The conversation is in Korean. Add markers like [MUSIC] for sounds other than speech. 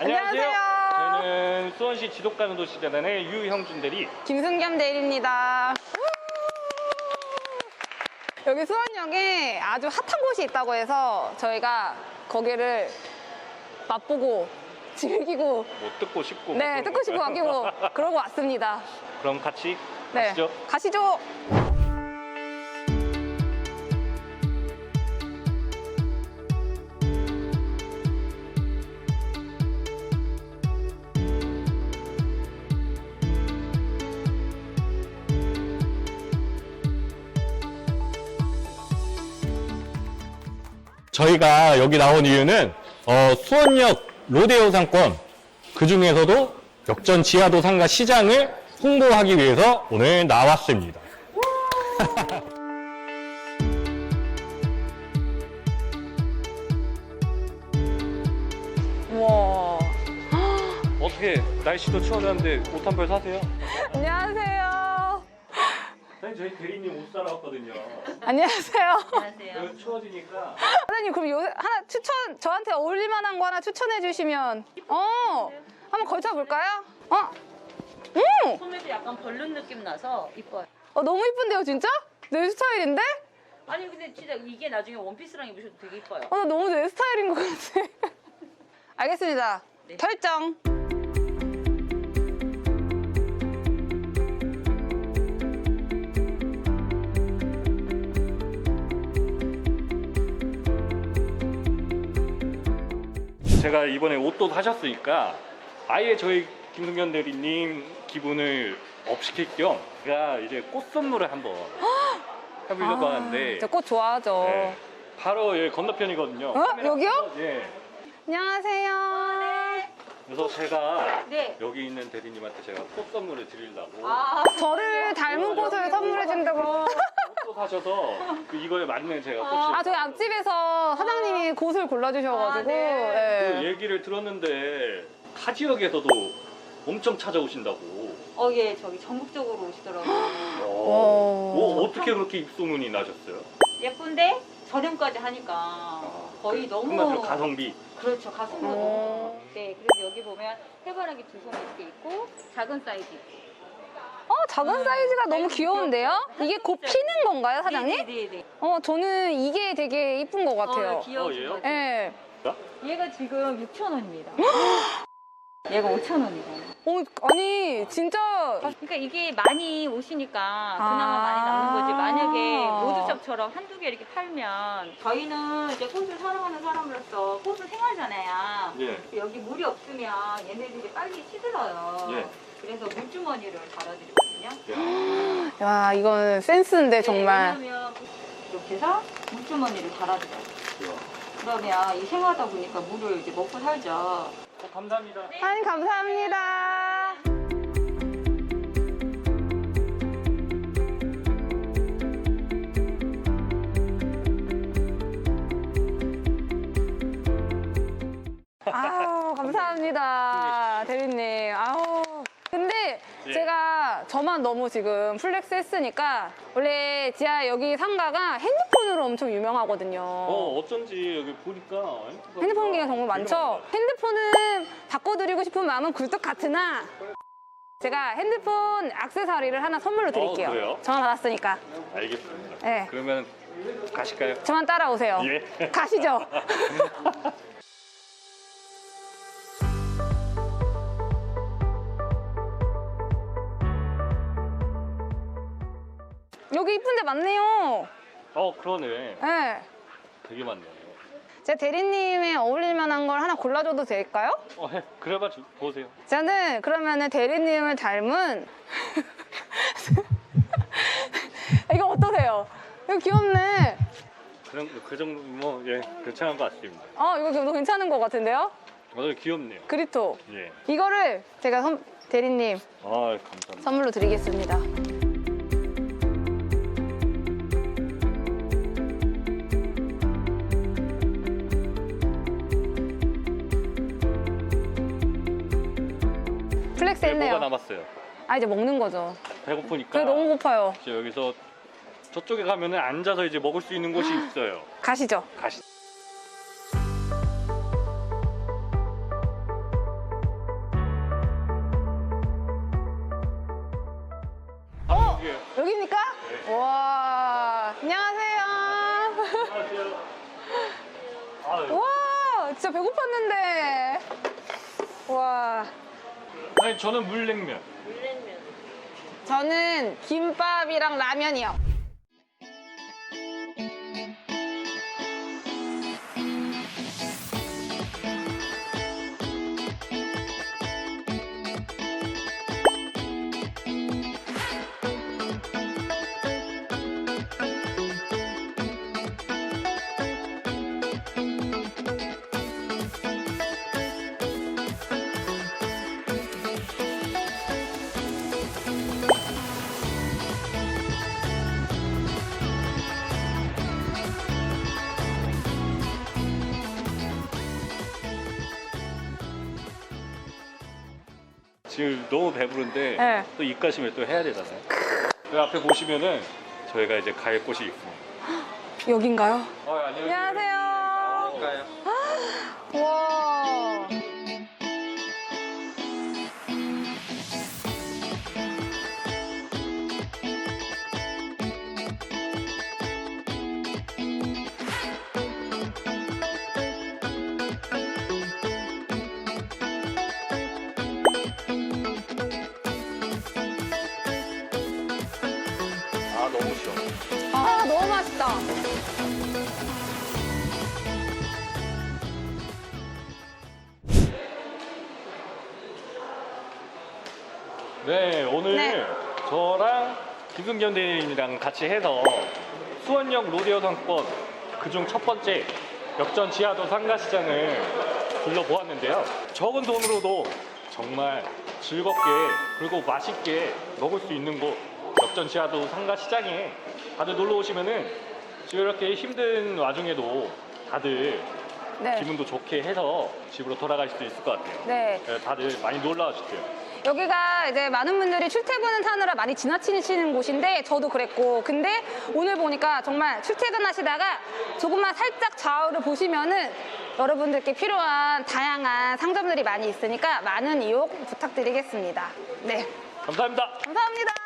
안녕하세요. 저희는 수원시 지독가는 도시재단의 유형준 대리. 김승겸 대리입니다. 여기 수원역에 아주 핫한 곳이 있다고 해서 저희가 거기를 맛보고 [LAUGHS] 즐기고 뭐 뜯고 싶고. 네뭐 뜯고 싶고 아끼고? 그러고 왔습니다. 그럼 같이 네 가시죠. 가시죠. 저희가 여기 나온 이유는 어, 수원역 로데오 상권 그 중에서도 역전 지하도 상가 시장을 홍보하기 위해서 오늘 나왔습니다. [LAUGHS] 우와. 어떻게 날씨도 추워졌는데 옷 한 벌 사세요? 안녕하세요. 사장님 저희 대리님 옷 사러 왔거든요. 안녕하세요. 여기 추워지니까 사장님 그럼 요 하나 추천 저한테 어울릴 만한 거 하나 추천해 주시면 어 한번 걸쳐 볼까요? 어? 음! 소매도 약간 벌룬 느낌 나서 이뻐요. 어, 너무 이쁜데요 진짜? 내 스타일인데? 아니 근데 진짜 이게 나중에 원피스랑 입으셔도 되게 이뻐요. 어, 나 너무 내 스타일인 것 같아. [LAUGHS] 알겠습니다. 네. 결정. 제가 이번에 옷도 사셨으니까 아예 저희 김승현 대리님 기분을 업 시킬 겸 제가 이제 꽃 선물을 한번 [GASPS] 해보려고 하는데 저 꽃 좋아하죠. 네, 바로 여기 건너편이거든요. 어? 여기요? 예. 안녕하세요. 그래서 제가 네. 여기 있는 대리님한테 제가 꽃 선물을 드리려고 아 저를 닮은 꽃을 선물해 준다고. 꽃도 사셔서 그 이거에 맞는 제가 꽃을 아, 저희 앞집에서 사장님이 꽃을 골라주셔가지고. 아, 네. 그 예. 얘기를 들었는데 타 지역에서도 엄청 찾아오신다고. 어, 예, 저기 전국적으로 오시더라고요. 어, 뭐 어떻게 그렇게 입소문이 나셨어요? 예쁜데 저렴까지 하니까 거의 그- 너무 한마디로 가성비. 그렇죠 가성비도 어. 너무. 네, 그래서 여기 보면 해바라기 두 손 이렇게 있고 작은 사이즈 있고. 어, 작은 사이즈가 너무 귀여운데요? 이게 곧 피는 건가요, 사장님? 네네네. 어, 저는 이게 되게 이쁜 것 같아요. 어, 귀여우신 어? 예. 얘가 지금 6천 원입니다. 얘가 5천 원이고. 어, 아니, 진짜. 그러니까 이게 많이 오시니까 그나마 아. 많이 남는 거지. 만약에 모두샵처럼 한두 개 이렇게 팔면 저희는 이제 꽃을 사랑하는 사람으로서 꽃은 생활잖아요. 예. 여기 물이 없으면 얘네들이 빨리 시들어요. 예. 그래서 물주머니를 달아드리거든요. 야. [GASPS] 야, 이건 센스인데, 네, 정말. 왜냐면 이렇게 해서 물주머니를 달아드려요. 그러면 이 생활하다 보니까 물을 이제 먹고 살죠. 어, 감사합니다. 아니, 감사합니다. 아우, 감사합니다. 대리님. 저만 너무 지금 플렉스 했으니까 원래 지하 여기 상가가 핸드폰으로 엄청 유명하거든요. 어, 어쩐지 여기 보니까 핸드폰 핸드폰 기가 정말 많죠? 핸드폰은 바꿔드리고 싶은 마음은 굴뚝 같으나 제가 핸드폰 액세서리를 하나 선물로 드릴게요. 어, 그래요? 전화 받았으니까. 알겠습니다. 네. 그러면 가실까요? 저만 따라오세요. 예. 가시죠. [LAUGHS] 여기 이쁜데 많네요. 어, 그러네. 네. 되게 많네. 제 대리님에 어울릴 만한 걸 하나 골라줘도 될까요? 어, 해. 그래봐 주, 보세요. 저는 그러면은 대리님을 닮은 [LAUGHS] 이거 어떠세요? 이거 귀엽네. 그런 그 정도 뭐 예, 괜찮은 것 같습니다. 어 이거 너무 괜찮은 것 같은데요? 어, 귀엽네요. 그리토 예. 이거를 제가 선- 대리님 아, 감사합니다. 선물로 드리겠습니다. 롤렉스 네, 뭐가 남았어요. 아 이제 먹는 거죠. 배고프니까. 저 너무 고파요. 이제 여기서 저쪽에 가면 앉아서 이제 먹을 수 있는 곳이 있어요. 가시죠. 가시. 어? 아, 여기입니까? 네. 와 안녕하세요. 안녕하세요. [LAUGHS] 와 진짜 배고팠는데. 와. 아니 저는 물냉면. 저는 김밥이랑 라면이요. 지금 너무 배부른데 네. 또 입가심을 또 해야 되잖아요. 그 앞에 보시면은 저희가 이제 갈 곳이 있습니다. 여긴가요? 어, 안녕하세요. 안녕하세요. 너무 시원. 아, 너무 맛있다. 네 오늘 네. 저랑 김승견 대리님이랑 같이 해서 수원역 로데오 상권 그중 첫 번째 역전 지하도 상가시장을 둘러보았는데요. 적은 돈으로도 정말 즐겁게 그리고 맛있게 먹을 수 있는 곳 역전 지하도 상가 시장에 다들 놀러 오시면은 지금 이렇게 힘든 와중에도 다들 네. 기분도 좋게 해서 집으로 돌아갈 수도 있을 것 같아요. 네. 네, 다들 많이 놀러 와 주세요. 여기가 이제 많은 분들이 출퇴근을 하느라 많이 지나치시는 곳인데 저도 그랬고 근데 오늘 보니까 정말 출퇴근하시다가 조금만 살짝 좌우를 보시면은 여러분들께 필요한 다양한 상점들이 많이 있으니까 많은 이용 부탁드리겠습니다. 네, 감사합니다. 감사합니다.